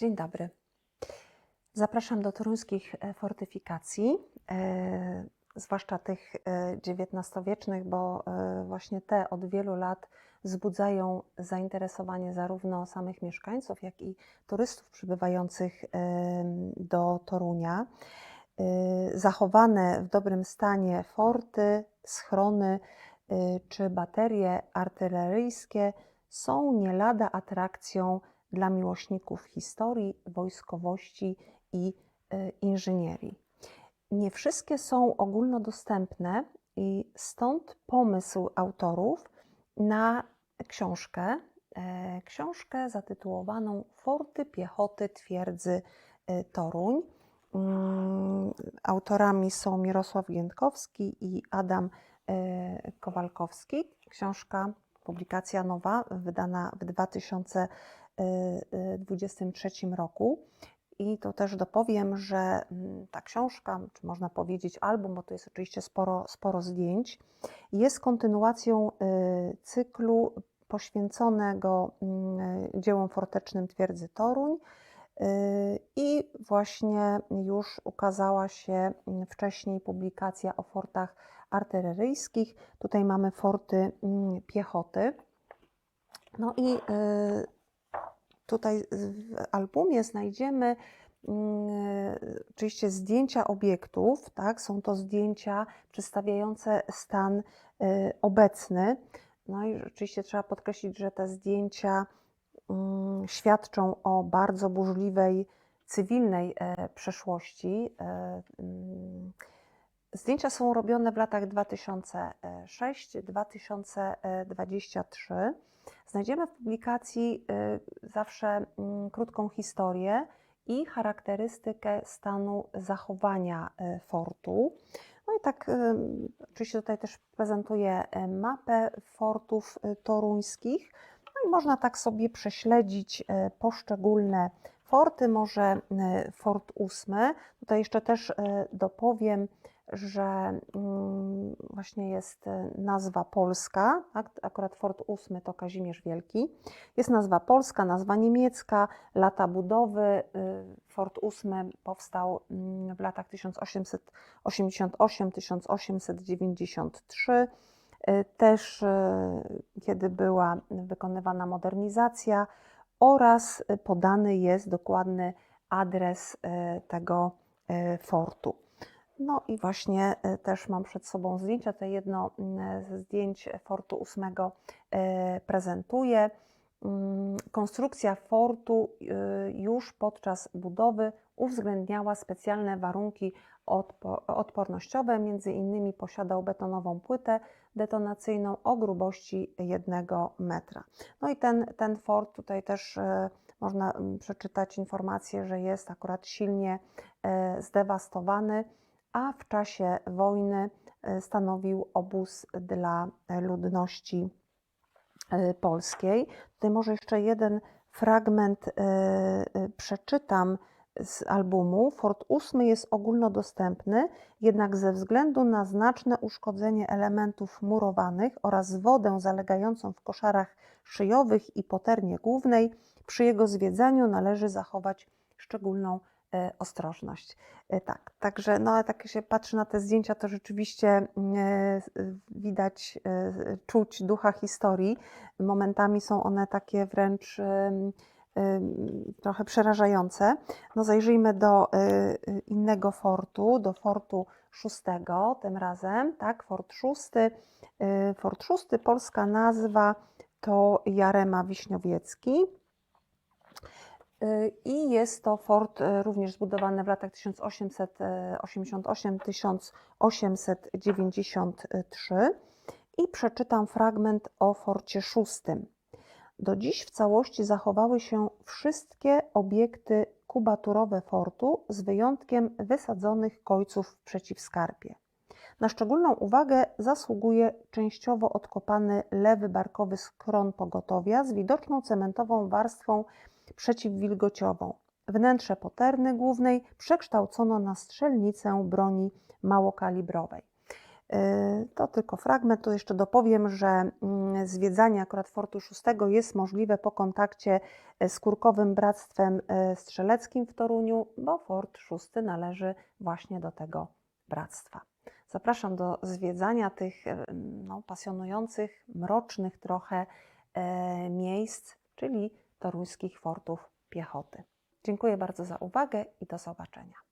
Dzień dobry. Zapraszam do toruńskich e, fortyfikacji, e, zwłaszcza tych XIX-wiecznych, bo e, właśnie te od wielu lat wzbudzają zainteresowanie zarówno samych mieszkańców, jak i turystów przybywających do Torunia. Zachowane w dobrym stanie forty, schrony czy baterie artyleryjskie są nie lada atrakcją dla miłośników historii, wojskowości i e, inżynierii. Nie wszystkie są ogólnodostępne i stąd pomysł autorów na książkę, e, książkę zatytułowaną Forty piechoty twierdzy e, Toruń. Mm, Autorami są Mirosław Giętkowski i Adam Kowalkowski. Książka, publikacja nowa, wydana w 2023 roku. I to też dopowiem, że mm, ta książka, czy można powiedzieć album, bo to jest oczywiście sporo, sporo zdjęć, jest kontynuacją y, cyklu poświęconego mm, dziełom fortecznym twierdzy Toruń. Y, I właśnie już ukazała się mm, wcześniej publikacja o fortach artyleryjskich. Tutaj mamy forty piechoty. No i y, tutaj w albumie znajdziemy mm, oczywiście zdjęcia obiektów, tak? Są to zdjęcia przedstawiające stan y, obecny. No i rzeczywiście trzeba podkreślić, że te zdjęcia mm, świadczą o bardzo burzliwej cywilnej e, przeszłości. E, mm, Zdjęcia są robione w latach 2006-2023. Znajdziemy w publikacji y, zawsze mm, krótką historię i charakterystykę stanu zachowania y, fortu. No i tak, y, oczywiście tutaj też prezentuję mapę fortów toruńskich. No i można tak sobie prześledzić poszczególne forty, może fort ósmy. Tutaj jeszcze też dopowiem, że mm, właśnie jest y, nazwa polska, tak? akurat Fort VIII to Kazimierz Wielki. Jest nazwa polska, nazwa niemiecka, lata budowy. y, Fort VIII powstał mm, w latach 1888-1893. Y, Też y, kiedy była wykonywana modernizacja oraz podany jest dokładny adres tego fortu. No i właśnie e, też mam przed sobą zdjęcia. To jedno mm, ze zdjęć fortu ósmego e, prezentuję. Mm, Konstrukcja fortu y, już podczas budowy uwzględniała specjalne warunki odpo- odpornościowe. Między innymi posiadał betonową płytę detonacyjną o grubości jednego metra. No i ten, ten fort tutaj też e, można mm, przeczytać informację, że jest akurat silnie e, zdewastowany a w czasie wojny e, stanowił obóz dla ludności e, polskiej. Tutaj może jeszcze jeden fragment e, przeczytam z albumu. Fort VIII jest ogólnodostępny, jednak ze względu na znaczne uszkodzenie elementów murowanych oraz wodę zalegającą w koszarach szyjowych i poternie głównej, przy jego zwiedzaniu należy zachować szczególną ostrożność. E, Tak, także no ale tak się patrzy na te zdjęcia, to rzeczywiście mm, e, widać, e, czuć ducha historii. Momentami są one takie wręcz trochę przerażające. No zajrzyjmy do e, e, innego fortu, do fortu szóstego tym razem, tak, fort szósty. E, Fort szósty, polska nazwa to Jarema Wiśniowiecki. I jest to fort y, również zbudowany w latach 1888-1893. I przeczytam fragment o forcie szóstym. Do dziś w całości zachowały się wszystkie obiekty kubaturowe fortu, z wyjątkiem wysadzonych kojców w przeciwskarpie. Na szczególną uwagę zasługuje częściowo odkopany lewy barkowy skron pogotowia z widoczną cementową warstwą przeciwwilgociową. Wnętrze poterny głównej przekształcono na strzelnicę broni małokalibrowej. Y, To tylko fragment. Tu jeszcze dopowiem, że mm, zwiedzanie akurat Fortu VI jest możliwe po kontakcie e, z Kurkowym Bractwem e, Strzeleckim w Toruniu, bo Fort VI należy właśnie do tego bractwa. Zapraszam do zwiedzania tych e, no, pasjonujących, mrocznych trochę miejsc, czyli toruńskich fortów piechoty. Dziękuję bardzo za uwagę i do zobaczenia.